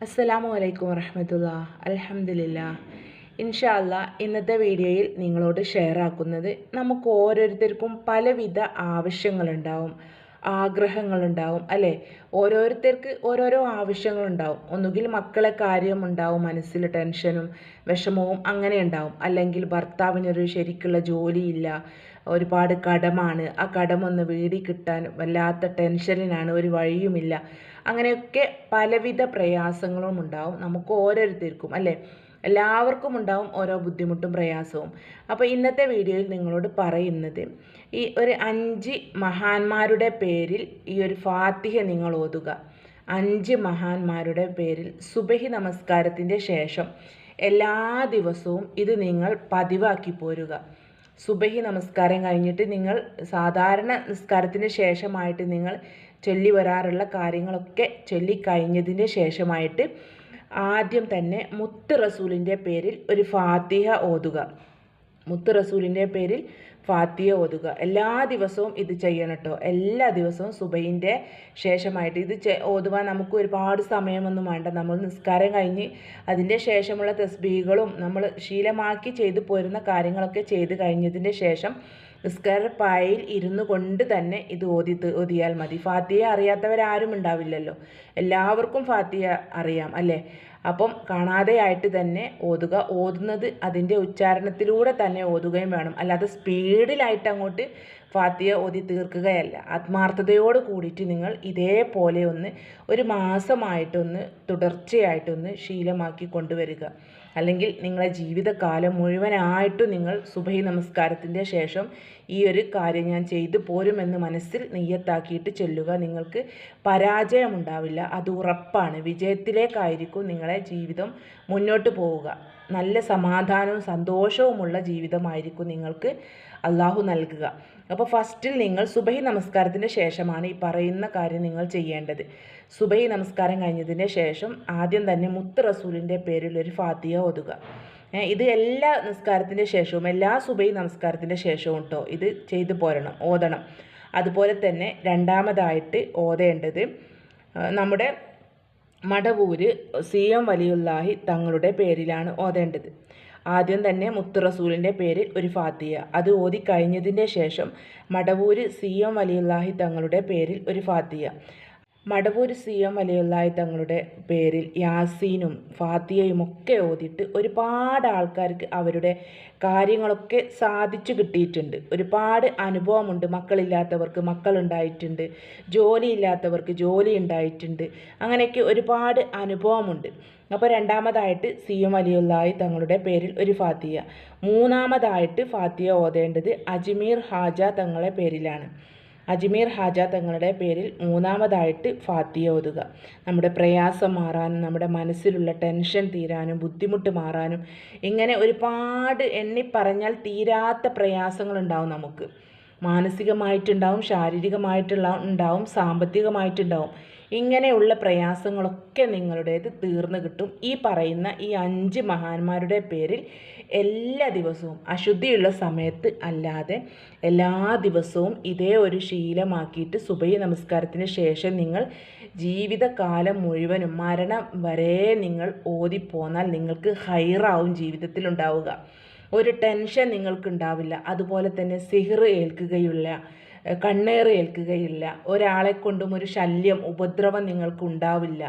അസ്സലാമു അലൈക്കും വറഹമത്തുള്ള അലഹമില്ല ഇൻഷാല്ല ഇന്നത്തെ വീഡിയോയിൽ നിങ്ങളോട് ഷെയർ ആക്കുന്നത് നമുക്ക് ഓരോരുത്തർക്കും പലവിധ ആവശ്യങ്ങളുണ്ടാവും. ആഗ്രഹങ്ങളുണ്ടാവും അല്ലേ? ഓരോരുത്തർക്ക് ഓരോരോ ആവശ്യങ്ങളുണ്ടാവും. ഒന്നുകിൽ മക്കളെ കാര്യമുണ്ടാവും മനസ്സിൽ ടെൻഷനും വിഷമവും അങ്ങനെ ഉണ്ടാവും. അല്ലെങ്കിൽ ഭർത്താവിനൊരു ശരിക്കുള്ള ജോലിയില്ല ഒരുപാട് കടമാണ്. ആ കടമൊന്ന് വീടി കിട്ടാൻ വല്ലാത്ത ടെൻഷനിലാണ് ഒരു വഴിയുമില്ല. അങ്ങനെയൊക്കെ പലവിധ പ്രയാസങ്ങളും ഉണ്ടാവും. നമുക്ക് ഓരോരുത്തർക്കും അല്ലേ? എല്ലാവർക്കും ഉണ്ടാവും ഓരോ ബുദ്ധിമുട്ടും പ്രയാസവും. അപ്പോൾ ഇന്നത്തെ വീഡിയോയിൽ നിങ്ങളോട് പറയുന്നത് ഈ ഒരു അഞ്ച് മഹാന്മാരുടെ പേരിൽ ഈ ഒരു ഫാത്തിഹ നിങ്ങൾ ഓതുക. അഞ്ച് മഹാന്മാരുടെ പേരിൽ സുബഹി നമസ്കാരത്തിന്റെ ശേഷം എല്ലാ ദിവസവും ഇത് നിങ്ങൾ പതിവാക്കി പോരുക. സുബഹി നമസ്കാരം കഴിഞ്ഞിട്ട് നിങ്ങൾ സാധാരണ നിസ്കാരത്തിന് ശേഷമായിട്ട് നിങ്ങൾ ചൊല്ലി വരാറുള്ള കാര്യങ്ങളൊക്കെ ചൊല്ലിക്കഴിഞ്ഞതിന് ശേഷമായിട്ട് ആദ്യം തന്നെ മുത്ത് റസൂലിന്റെ പേരിൽ ഒരു ഫാത്തിഹ ഓതുക. മുത്ത് റസൂലിന്റെ പേരിൽ ഫാത്തിഹ ഓതുക. എല്ലാ ദിവസവും ഇത് ചെയ്യണം കേട്ടോ. എല്ലാ ദിവസവും സുബൈന്റെ ശേഷമായിട്ട് ഇത് ഓതുവാൻ നമുക്ക് ഒരുപാട് സമയമൊന്നും വേണ്ട. നമ്മൾ നിസ്കാരം കഴിഞ്ഞ് അതിന്റെ ശേഷമുള്ള തസ്ബീകളും നമ്മൾ ശീലമാക്കി ചെയ്തു പോരുന്ന കാര്യങ്ങളൊക്കെ ചെയ്ത് കഴിഞ്ഞതിന്റെ ശേഷം നിസ്കാരപ്പായയിൽ ഇരുന്നു കൊണ്ട് തന്നെ ഇത് ഓതി ഓതിയാൽ മതി. ഫാത്തിയ അറിയാത്തവരാരും ഉണ്ടാവില്ലല്ലോ. എല്ലാവർക്കും ഫാത്തിയ അറിയാം അല്ലേ? അപ്പം കാണാതെയായിട്ട് തന്നെ ഓതുക. ഓതുന്നത് അതിന്റെ ഉച്ചാരണത്തിലൂടെ തന്നെ ഓതുകയും വേണം. അല്ലാതെ സ്പീഡിലായിട്ട് അങ്ങോട്ട് ഫാത്തിയ ഓതി തീർക്കുകയല്ല. ആത്മാർത്ഥതയോട് കൂടിയിട്ട് നിങ്ങൾ ഇതേപോലെ ഒന്ന് ഒരു മാസമായിട്ടൊന്ന് തുടർച്ചയായിട്ടൊന്ന് ശീലമാക്കി കൊണ്ടുവരിക. അല്ലെങ്കിൽ നിങ്ങളുടെ ജീവിതകാലം മുഴുവനായിട്ടും നിങ്ങൾ സുബഹി നമസ്കാരത്തിന്റെ ശേഷം ഈ ഒരു കാര്യം ഞാൻ ചെയ്തു പോരുമെന്ന് മനസ്സിൽ നെയ്യത്താക്കിയിട്ട് ചെല്ലുക. നിങ്ങൾക്ക് പരാജയമുണ്ടാവില്ല. അത് ഉറപ്പാണ്. വിജയത്തിലേക്കായിരിക്കും നിങ്ങളെ ജീവിതം മുന്നോട്ട് പോവുക. നല്ല സമാധാനവും സന്തോഷവുമുള്ള ജീവിതമായിരിക്കും നിങ്ങൾക്ക് അള്ളാഹു നൽകുക. അപ്പോൾ ഫസ്റ്റിൽ നിങ്ങൾ സുബഹി നമസ്കാരത്തിന് ശേഷമാണ് ഈ പറയുന്ന കാര്യം നിങ്ങൾ ചെയ്യേണ്ടത്. സുബഹി നമസ്കാരം കഴിഞ്ഞതിന് ശേഷം ആദ്യം തന്നെ മുത്ത് റസൂലിന്റെ പേരിൽ ഒരു ഫാത്തിയ ഒതുക ഇത് എല്ലാ നിസ്കാരത്തിന്റെ ശേഷവും എല്ലാ സുബൈ നമസ്കാരത്തിന്റെ ശേഷവും കേട്ടോ ഇത് ചെയ്തു പോരണം ഓതണം. അതുപോലെ തന്നെ രണ്ടാമതായിട്ട് ഓതേണ്ടത് നമ്മുടെ മടവൂര് സി എം വലിയുല്ലാഹി തങ്ങളുടെ പേരിലാണ് ഓതേണ്ടത്. ആദ്യം തന്നെ മുത്തുറസൂലിന്റെ പേരിൽ ഒരു ഫാത്തിയ അത് ഓതി കഴിഞ്ഞതിന്റെ ശേഷം മടവൂര് സി എം വലിയുല്ലാഹി തങ്ങളുടെ പേരിൽ ഒരു ഫാത്തിയ മടവൂർ സി എം വലിയുള്ളായി തങ്ങളുടെ പേരിൽ യാസീനും ഫാത്തിയയും ഒക്കെ ഓതിയിട്ട് ഒരുപാട് ആൾക്കാർക്ക് അവരുടെ കാര്യങ്ങളൊക്കെ സാധിച്ചു കിട്ടിയിട്ടുണ്ട്. ഒരുപാട് അനുഭവമുണ്ട്. മക്കളില്ലാത്തവർക്ക് മക്കളുണ്ടായിട്ടുണ്ട്. ജോലിയില്ലാത്തവർക്ക് ജോലി ഉണ്ടായിട്ടുണ്ട് അങ്ങനെയൊക്കെ ഒരുപാട് അനുഭവമുണ്ട്. അപ്പോൾ രണ്ടാമതായിട്ട് സി എം വലിയുള്ളായി തങ്ങളുടെ പേരിൽ ഒരു ഫാത്തിയ. മൂന്നാമതായിട്ട് ഫാത്തിയ ഓതേണ്ടത് അജ്മീർ ഹാജ തങ്ങളെ പേരിലാണ്. അജ്മീർ ഹാജ തങ്ങളുടെ പേരിൽ മൂന്നാമതായിട്ട് ഫാത്തിയ ഓതുക. നമ്മുടെ പ്രയാസം മാറാനും നമ്മുടെ മനസ്സിലുള്ള ടെൻഷൻ തീരാനും ബുദ്ധിമുട്ട് മാറാനും ഇങ്ങനെ ഒരുപാട് എണ്ണി പറഞ്ഞാൽ തീരാത്ത പ്രയാസങ്ങളുണ്ടാവും നമുക്ക്. മാനസികമായിട്ടുണ്ടാവും ശാരീരികമായിട്ടുള്ള ഉണ്ടാവും സാമ്പത്തികമായിട്ടുണ്ടാവും. ഇങ്ങനെയുള്ള പ്രയാസങ്ങളൊക്കെ നിങ്ങളുടേത് തീർന്നു കിട്ടും. ഈ പറയുന്ന ഈ അഞ്ച് മഹാന്മാരുടെ പേരിൽ എല്ലാ ദിവസവും അശുദ്ധിയുള്ള സമയത്ത് അല്ലാതെ എല്ലാ ദിവസവും ഇതേ ഒരു ശീലമാക്കിയിട്ട് സുബൈ നമസ്കാരത്തിന് ശേഷം നിങ്ങൾ ജീവിതകാലം മുഴുവനും മരണം വരെ നിങ്ങൾ ഓതിപ്പോന്നാൽ നിങ്ങൾക്ക് ഹൈറാവും ജീവിതത്തിൽ ഉണ്ടാവുക ഒരു ടെൻഷൻ നിങ്ങൾക്കുണ്ടാവില്ല. അതുപോലെ തന്നെ സിഹർ ഏൽക്കുകയില്ല കണ്ണേറ് ഏൽക്കുകയില്ല. ഒരാളെ കൊണ്ടും ഒരു ശല്യം ഉപദ്രവം നിങ്ങൾക്ക് ഉണ്ടാവില്ല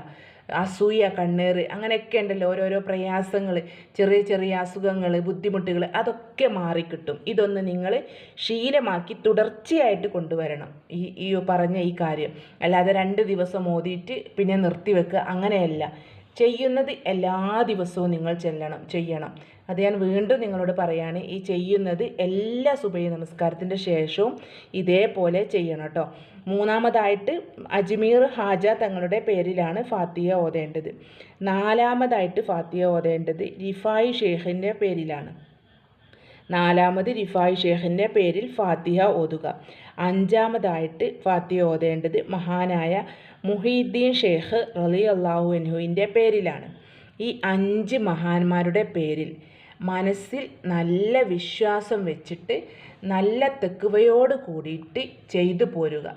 അസൂയ കണ്ണേറ് അങ്ങനെയൊക്കെ ഉണ്ടല്ലോ. ഓരോരോ പ്രയാസങ്ങൾ ചെറിയ ചെറിയ അസുഖങ്ങൾ ബുദ്ധിമുട്ടുകൾ അതൊക്കെ മാറിക്കിട്ടും. ഇതൊന്ന് നിങ്ങൾ ശീലമാക്കി തുടർച്ചയായിട്ട് കൊണ്ടുവരണം. ഈ ഈ പറഞ്ഞ ഈ കാര്യം. അല്ലാതെ രണ്ട് ദിവസം ഓതിയിട്ട് പിന്നെ നിർത്തിവെക്കുക അങ്ങനെയല്ല. ചെയ്യുന്നത് എല്ലാ ദിവസവും നിങ്ങൾ ചെല്ലണം ചെയ്യണം. അത് ഞാൻ വീണ്ടും നിങ്ങളോട് പറയുകയാണ് ഈ ചെയ്യുന്നത് എല്ലാ സുബൈ നമസ്കാരത്തിന്റെ ശേഷവും ഇതേപോലെ ചെയ്യണം കേട്ടോ. മൂന്നാമതായിട്ട് അജ്മീർ ഹാജ തങ്ങളുടെ പേരിലാണ് ഫാത്തിയ ഓതേണ്ടത്. നാലാമതായിട്ട് ഫാത്തിയ ഓതേണ്ടത് റിഫായി ഷേഖിന്റെ പേരിലാണ്. നാലാമത് റിഫായി ഷേഖിന്റെ പേരിൽ ഫാത്തിഹ ഓതുക. അഞ്ചാമതായിട്ട് ഫാത്തിഹ ഓതേണ്ടത് മഹാനായ മുഹീദ്ദീൻ ഷേഖ് റലി അള്ളാഹു അൻഹുവിന്റെ പേരിലാണ്. ഈ അഞ്ച് മഹാന്മാരുടെ പേരിൽ മനസ്സിൽ നല്ല വിശ്വാസം വെച്ചിട്ട് നല്ല തെക്കുവയോട് കൂടിയിട്ട് ചെയ്തു പോരുക.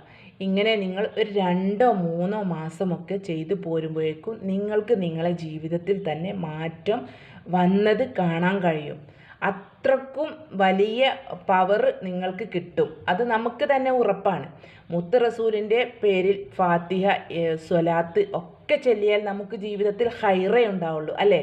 ഇങ്ങനെ നിങ്ങൾ ഒരു രണ്ടോ മൂന്നോ മാസമൊക്കെ ചെയ്തു പോരുമ്പോഴേക്കും നിങ്ങൾക്ക് നിങ്ങളെ ജീവിതത്തിൽ തന്നെ മാറ്റം വന്നത് കാണാൻ കഴിയും. അത്രക്കും വലിയ പവർ നിങ്ങൾക്ക് കിട്ടും. അത് നമുക്ക് തന്നെ ഉറപ്പാണ്. മുത്ത് റസൂലിന്റെ പേരിൽ ഫാത്തിഹ സ്വലാത്ത് ഒക്കെ ചൊല്ലിയാൽ നമുക്ക് ജീവിതത്തിൽ ഹൈറേ ഉണ്ടാവുള്ളൂ അല്ലേ?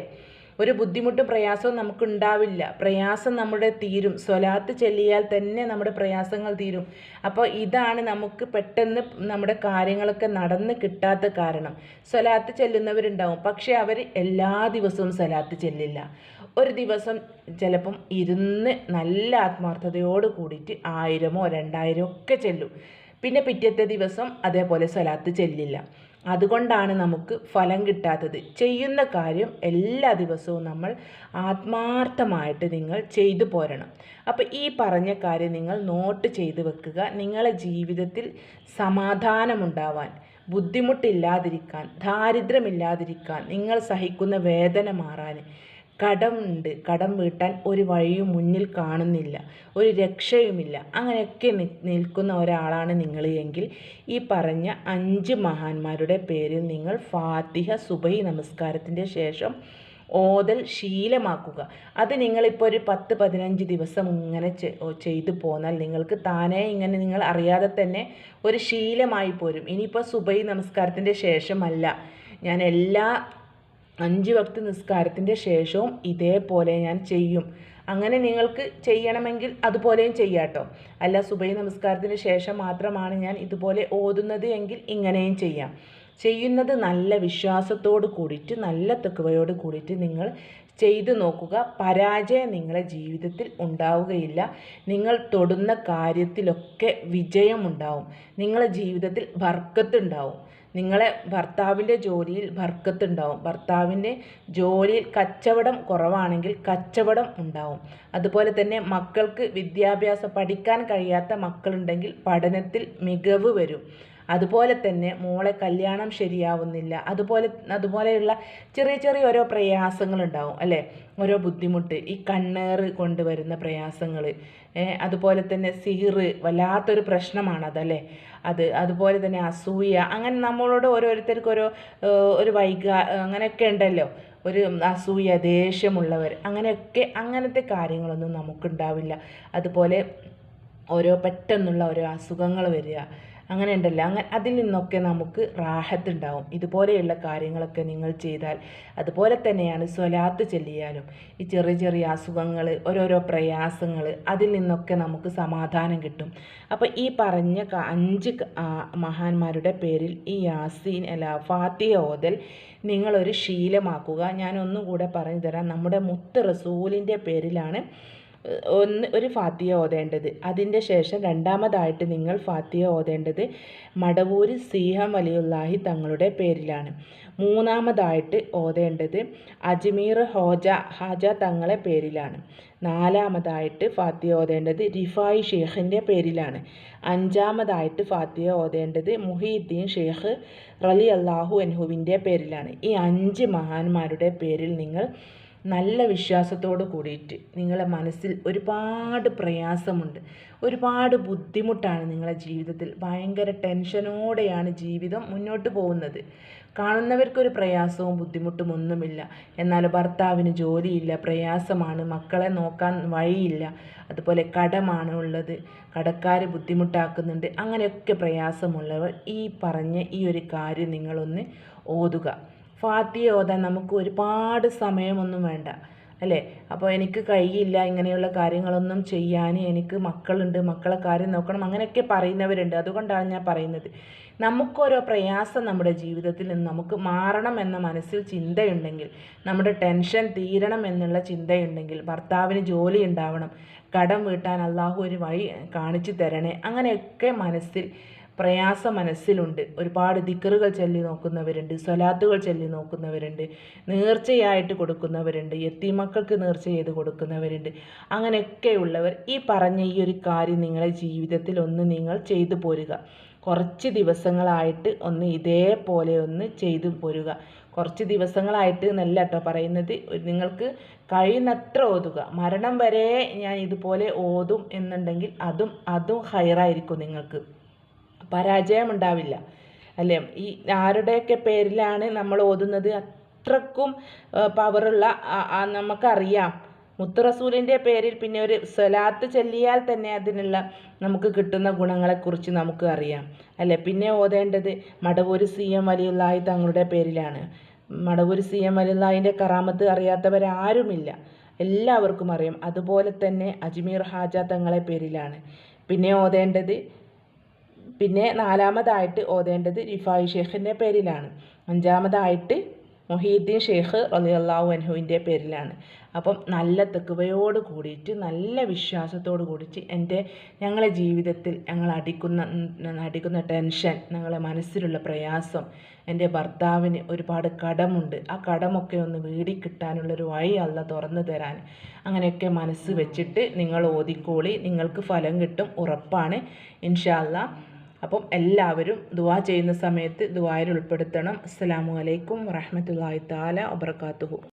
ഒരു ബുദ്ധിമുട്ടും പ്രയാസവും നമുക്ക് ഉണ്ടാവില്ല പ്രയാസം നമ്മുടെ തീരും. സ്വലാത്ത് ചെല്ലിയാൽ തന്നെ നമ്മുടെ പ്രയാസങ്ങൾ തീരും. അപ്പോൾ ഇതാണ് നമുക്ക് പെട്ടെന്ന് നമ്മുടെ കാര്യങ്ങളൊക്കെ നടന്ന് കിട്ടാത്ത കാരണം. സ്വലാത്ത് ചെല്ലുന്നവരുണ്ടാവും. പക്ഷേ അവർ എല്ലാ ദിവസവും സ്വലാത്ത് ചെല്ലില്ല. ഒരു ദിവസം ചിലപ്പം ഇരുന്ന് നല്ല ആത്മാർത്ഥതയോട് കൂടിയിട്ട് ആയിരമോ രണ്ടായിരമോ ഒക്കെ ചെല്ലും. പിന്നെ പിറ്റത്തെ ദിവസം അതേപോലെ സ്വലാത്ത് ചെല്ലില്ല. അതുകൊണ്ടാണ് നമുക്ക് ഫലം കിട്ടാത്തത്. ചെയ്യുന്ന കാര്യം എല്ലാ ദിവസവും നമ്മൾ ആത്മാർത്ഥമായിട്ട് നിങ്ങൾ ചെയ്തു പോരണം. അപ്പോൾ ഈ പറഞ്ഞ കാര്യം നിങ്ങൾ നോട്ട് ചെയ്തു വെക്കുക. നിങ്ങളെ ജീവിതത്തിൽ സമാധാനമുണ്ടാവാൻ ബുദ്ധിമുട്ടില്ലാതിരിക്കാൻ ദാരിദ്ര്യമില്ലാതിരിക്കാൻ നിങ്ങൾ സഹിക്കുന്ന വേദന മാറാൻ കടമുണ്ട്. കടം വീട്ടാൻ ഒരു വഴിയും മുന്നിൽ കാണുന്നില്ല. ഒരു രക്ഷയുമില്ല. അങ്ങനെയൊക്കെ നിൽക്കുന്ന ഒരാളാണ് നിങ്ങൾ എങ്കിൽ ഈ പറഞ്ഞ അഞ്ച് മഹാന്മാരുടെ പേരിൽ നിങ്ങൾ ഫാത്തിഹ സുബൈ നമസ്കാരത്തിന്റെ ശേഷം ഓതൽ ശീലമാക്കുക. അത് നിങ്ങളിപ്പോൾ ഒരു പത്ത് പതിനഞ്ച് ദിവസം ഇങ്ങനെ ചെയ്തു പോന്നാൽ നിങ്ങൾക്ക് താനേ ഇങ്ങനെ നിങ്ങൾ അറിയാതെ തന്നെ ഒരു ശീലമായി പോരും. ഇനിയിപ്പോൾ സുബൈ നമസ്കാരത്തിന്റെ ശേഷമല്ല. ഞാൻ എല്ലാ അഞ്ച് വക്ത് നിസ്കാരത്തിന്റെ ശേഷവും ഇതേപോലെ ഞാൻ ചെയ്യും. അങ്ങനെ നിങ്ങൾക്ക് ചെയ്യണമെങ്കിൽ അതുപോലെയും ചെയ്യാട്ടോ. അല്ല സുബൈ നമസ്കാരത്തിന് ശേഷം മാത്രമാണ് ഞാൻ ഇതുപോലെ ഓതുന്നത് എങ്കിൽ ഇങ്ങനെയും ചെയ്യാം. ചെയ്യുന്നത് നല്ല വിശ്വാസത്തോട് കൂടിയിട്ട് നല്ല തെക്കുവയോട് കൂടിയിട്ട് നിങ്ങൾ ചെയ്തു നോക്കുക. പരാജയം നിങ്ങളെ ജീവിതത്തിൽ ഉണ്ടാവുകയില്ല. നിങ്ങൾ തൊടുന്ന കാര്യത്തിലൊക്കെ വിജയമുണ്ടാവും. നിങ്ങളെ ജീവിതത്തിൽ ബർക്കത്തുണ്ടാവും നിങ്ങളെ ഭർത്താവിന്റെ ജോലിയിൽ ബർക്കത്തുണ്ടാവും ഭർത്താവിന്റെ ജോലിയിൽ കച്ചവടം കുറവാണെങ്കിൽ കച്ചവടം ഉണ്ടാവും. അതുപോലെ തന്നെ മക്കൾക്ക് വിദ്യാഭ്യാസം പഠിക്കാൻ കഴിയാത്ത മക്കളുണ്ടെങ്കിൽ പഠനത്തിൽ മികവ് വരും. അതുപോലെ തന്നെ മോളെ കല്യാണം ശരിയാവുന്നില്ല. അതുപോലെ അതുപോലെയുള്ള ചെറിയ ചെറിയ ഓരോ പ്രയാസങ്ങളുണ്ടാവും അല്ലേ? ഓരോ ബുദ്ധിമുട്ട് ഈ കണ്ണേറ് കൊണ്ടുവരുന്ന പ്രയാസങ്ങൾ അതുപോലെ തന്നെ സിഹിർ വല്ലാത്തൊരു പ്രശ്നമാണതല്ലേ അത് അതുപോലെ തന്നെ അസൂയ അങ്ങനെ നമ്മളോട് ഓരോരുത്തർക്കും ഓരോ ഒരു വൈക അങ്ങനെയൊക്കെ ഉണ്ടല്ലോ. ഒരു അസൂയ ദേഷ്യമുള്ളവർ അങ്ങനെയൊക്കെ അങ്ങനത്തെ കാര്യങ്ങളൊന്നും നമുക്കുണ്ടാവില്ല. അതുപോലെ ഓരോ പെട്ടെന്നുള്ള ഓരോ അസുഖങ്ങൾ വരിക അങ്ങനെ ഉണ്ടല്ലോ അങ്ങനെ അതിൽ നിന്നൊക്കെ നമുക്ക് റാഹത്തുണ്ടാവും ഇതുപോലെയുള്ള കാര്യങ്ങളൊക്കെ നിങ്ങൾ ചെയ്താൽ അതുപോലെ തന്നെയാണ് സ്വലാത്ത് ചെല്ലിയാലും. ഈ ചെറിയ ചെറിയ അസുഖങ്ങൾ ഓരോരോ പ്രയാസങ്ങൾ അതിൽ നിന്നൊക്കെ നമുക്ക് സമാധാനം കിട്ടും. അപ്പോൾ ഈ പറഞ്ഞ അഞ്ച് മഹാന്മാരുടെ പേരിൽ ഈ യാസീൻ അല്ല ഫാത്തിയ ഓതൽ നിങ്ങളൊരു ശീലമാക്കുക. ഞാൻ ഒന്നുകൂടെ പറഞ്ഞു തരാം. നമ്മുടെ മുത്ത് റസൂലിന്റെ പേരിലാണ് ഒന്ന് ഒരു ഫാത്തിയ ഓതേണ്ടത്. അതിന്റെ ശേഷം രണ്ടാമതായിട്ട് നിങ്ങൾ ഫാത്തിയ ഓതേണ്ടത് മടവൂര് സീഹം വലിയുല്ലാഹി തങ്ങളുടെ പേരിലാണ്. മൂന്നാമതായിട്ട് ഓതേണ്ടത് അജ്മീർ ഹോജ ഹാജ തങ്ങളെ പേരിലാണ്. നാലാമതായിട്ട് ഫാത്തിയ ഓതേണ്ടത് റിഫായി ഷെയ്ഖിന്റെ പേരിലാണ്. അഞ്ചാമതായിട്ട് ഫാത്തിയ ഓതേണ്ടത് മുഹീദ്ദീൻ ഷെയ്ഖ് റലി അള്ളാഹു അൻഹുവിന്റെ പേരിലാണ്. ഈ അഞ്ച് മഹാന്മാരുടെ പേരിൽ നിങ്ങൾ നല്ല വിശ്വാസത്തോട് കൂടിയിട്ട് നിങ്ങളെ മനസ്സിൽ ഒരുപാട് പ്രയാസമുണ്ട്. ഒരുപാട് ബുദ്ധിമുട്ടാണ് നിങ്ങളെ ജീവിതത്തിൽ. ഭയങ്കര ടെൻഷനോടെയാണ് ജീവിതം മുന്നോട്ട് പോകുന്നത്. കാണുന്നവർക്കൊരു പ്രയാസവും ബുദ്ധിമുട്ടും ഒന്നുമില്ല. എന്നാൽ ഭർത്താവിന് ജോലിയില്ല പ്രയാസമാണ് മക്കളെ നോക്കാൻ വഴിയില്ല അതുപോലെ കടമാണ് ഉള്ളത് കടക്കാർ ബുദ്ധിമുട്ടാക്കുന്നുണ്ട് അങ്ങനെയൊക്കെ പ്രയാസമുള്ളവർ ഈ പറഞ്ഞ ഈ ഒരു കാര്യം നിങ്ങളൊന്ന് ഓതുക. ഫാത്തിയ ഓതാൻ നമുക്ക് ഒരുപാട് സമയമൊന്നും വേണ്ട അല്ലേ? അപ്പോൾ എനിക്ക് കഴിയില്ല ഇങ്ങനെയുള്ള കാര്യങ്ങളൊന്നും ചെയ്യാൻ എനിക്ക് മക്കളുണ്ട് മക്കളെ കാര്യം നോക്കണം അങ്ങനെയൊക്കെ പറയുന്നവരുണ്ട്. അതുകൊണ്ടാണ് ഞാൻ പറയുന്നത്. നമുക്കോരോ പ്രയാസം നമ്മുടെ ജീവിതത്തിൽ നിന്ന് നമുക്ക് മാറണം എന്ന മനസ്സിൽ ചിന്തയുണ്ടെങ്കിൽ നമ്മുടെ ടെൻഷൻ തീരണം എന്നുള്ള ചിന്തയുണ്ടെങ്കിൽ ഭർത്താവിന് ജോലി ഉണ്ടാവണം കടം വീട്ടാൻ അള്ളാഹു ഒരു വഴി കാണിച്ചു തരണേ അങ്ങനെയൊക്കെ മനസ്സിൽ പ്രയാസം മനസ്സിലുണ്ട് ഒരുപാട് ദിക്കറുകൾ ചൊല്ലി നോക്കുന്നവരുണ്ട് സ്വലാത്തുകൾ ചൊല്ലി നോക്കുന്നവരുണ്ട് നേർച്ചയായിട്ട് കൊടുക്കുന്നവരുണ്ട് എത്തിമക്കൾക്ക് നേർച്ച ചെയ്ത് കൊടുക്കുന്നവരുണ്ട്. അങ്ങനെയൊക്കെയുള്ളവർ ഈ പറഞ്ഞ ഈ ഒരു കാര്യം നിങ്ങളെ ജീവിതത്തിൽ ഒന്ന് നിങ്ങൾ ചെയ്തു പോരുക. കുറച്ച് ദിവസങ്ങളായിട്ട് ഒന്ന് ഇതേപോലെ ഒന്ന് ചെയ്തു പോരുക. കുറച്ച് ദിവസങ്ങളായിട്ട് എന്നല്ല കേട്ടോ പറയുന്നത്. നിങ്ങൾക്ക് കഴിയുന്നത്ര ഓതുക. മരണം വരെ ഞാൻ ഇതുപോലെ ഓതും എന്നുണ്ടെങ്കിൽ അതും അതും ഹയറായിരിക്കും നിങ്ങൾക്ക്. പരാജയമുണ്ടാവില്ല. അല്ലേ? ഈ ആരുടെയൊക്കെ പേരിലാണ് നമ്മൾ ഓതുന്നത്? അത്രക്കും പവറുള്ള നമുക്കറിയാം. മുത്ത് റസൂലിന്റെ പേരിൽ പിന്നെ ഒരു സ്വലാത്ത് ചൊല്ലിയാൽ തന്നെ അതിനുള്ള നമുക്ക് കിട്ടുന്ന ഗുണങ്ങളെക്കുറിച്ച് നമുക്ക് അറിയാം. അല്ലേ? പിന്നെ ഓതേണ്ടത് മടവൂര് സി എം വലിയുള്ളാഹി തങ്ങളുടെ പേരിലാണ്. മടവൂര് സി എം വലിയുള്ളാഹിന്റെ കറാമത്ത് അറിയാത്തവരാരുമില്ല. എല്ലാവർക്കും അറിയാം. അതുപോലെ തന്നെ അജ്മീർ ഹാജ തങ്ങളെ പേരിലാണ്. പിന്നെ ഓതേണ്ടത് പിന്നെ നാലാമതായിട്ട് ഓതേണ്ടത് റിഫായി ഷേഖിന്റെ പേരിലാണ്. അഞ്ചാമതായിട്ട് മൊഹീദ്ദീൻ ഷേഖ് റലിയല്ലാഹു അൻഹുവിന്റെ പേരിലാണ്. അപ്പം നല്ല തെക്കുവയോട് കൂടിയിട്ട് നല്ല വിശ്വാസത്തോട് കൂടിയിട്ട് എന്റെ ഞങ്ങളെ ജീവിതത്തിൽ ഞങ്ങൾ അടിക്കുന്ന അടിക്കുന്ന ടെൻഷൻ ഞങ്ങളെ മനസ്സിലുള്ള പ്രയാസം എന്റെ ഭർത്താവിന് ഒരുപാട് കടമുണ്ട്. ആ കടമൊക്കെ ഒന്ന് വീടി വീടിക്കിട്ടാനുള്ളൊരു വഴി അല്ല തുറന്നു തരാൻ. അങ്ങനെയൊക്കെ മനസ്സ് വെച്ചിട്ട് നിങ്ങൾ ഓതിക്കോളി. നിങ്ങൾക്ക് ഫലം കിട്ടും ഉറപ്പാണ്. ഇൻഷാല്ല അപ്പം എല്ലാവരും ദുവാ ചെയ്യുന്ന സമയത്ത് ദുവായിൽ ഉൾപ്പെടുത്തണം. അസ്സലാമു അലൈക്കും വറഹമത്തല്ലാഹി താല വബർക്കാത്തുഹു